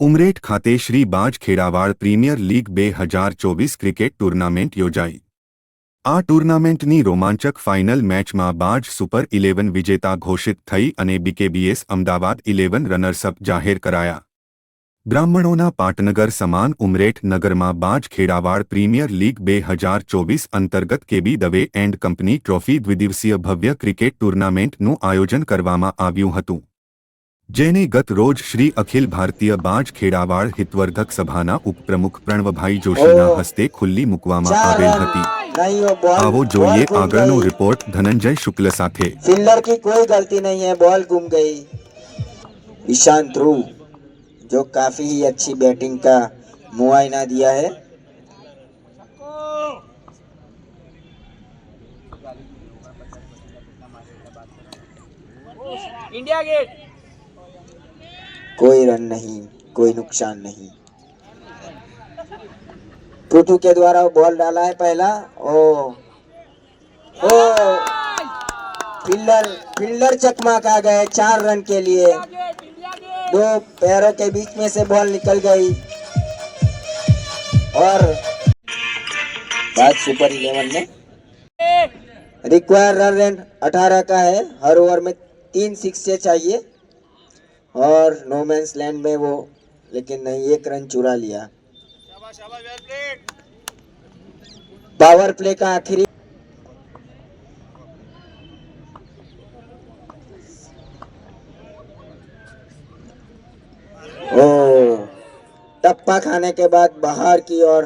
ઉમરેઠ ખાતે શ્રી બાજ ખેડાવાડ premier league બે હજાર ચોવીસ ક્રિકેટ ટુર્નામેન્ટ યોજાઈ. આ ટુર્નામેન્ટની રોમાંચક ફાઇનલ મેચમાં બાજ સુપર ઇલેવન વિજેતા ઘોષિત થઈ અને બીકેબીએસ અમદાવાદ ઇલેવન રનર્સઅપ જાહેર કરાયા. બ્રાહ્મણોના પાટનગર સમાન ઉમરેઠ નગરમાં બાજ ખેડાવાડ પ્રીમિયર લીગ બે હજાર ચોવીસ અંતર્ગત KB Dave and company trophy દ્વિદિવસીય ભવ્ય ક્રિકેટ ટુર્નામેન્ટનું આયોજન કરવામાં આવ્યું હતું. જેને ગત રોજ શ્રી અખિલ ભારતીય બાજ ખેડાવાડ હિતવર્ધક સભાના ઉપપ્રમુખ પ્રણવભાઈ જોશીના હસ્તે ખુલ્લી મૂકવામાં ચાર આવેલ રન હતી नहीं वो बॉल આવો बॉल જોઈએ घूम આગળનો गई। રિપોર્ટ ધનંજય શુક્લ સાથે फील्डर की कोई गलती नहीं है बॉल घूम गई ईशान ध्रुव जो काफी ही अच्छी बैटिंग का मुआयना दिया है इंडिया गेट कोई रन नहीं, कोई नुकसान नहीं। टूटू के द्वारा बॉल डाला है पहला, ओ ओ फील्डर फील्डर चकमाक आ गए चार रन के लिए। दो पैरों के बीच में से बॉल निकल गई। और बात सुपर इलेवन में रिक्वायर रन रेट अठारह का है, हर ओवर में तीन सिक्स चाहिए। और नो मैंस लैंड में वो लेकिन नहीं एक रन चुरा लिया। पावर प्ले का आखिरी। ओ टप्पा खाने के बाद बाहर की ओर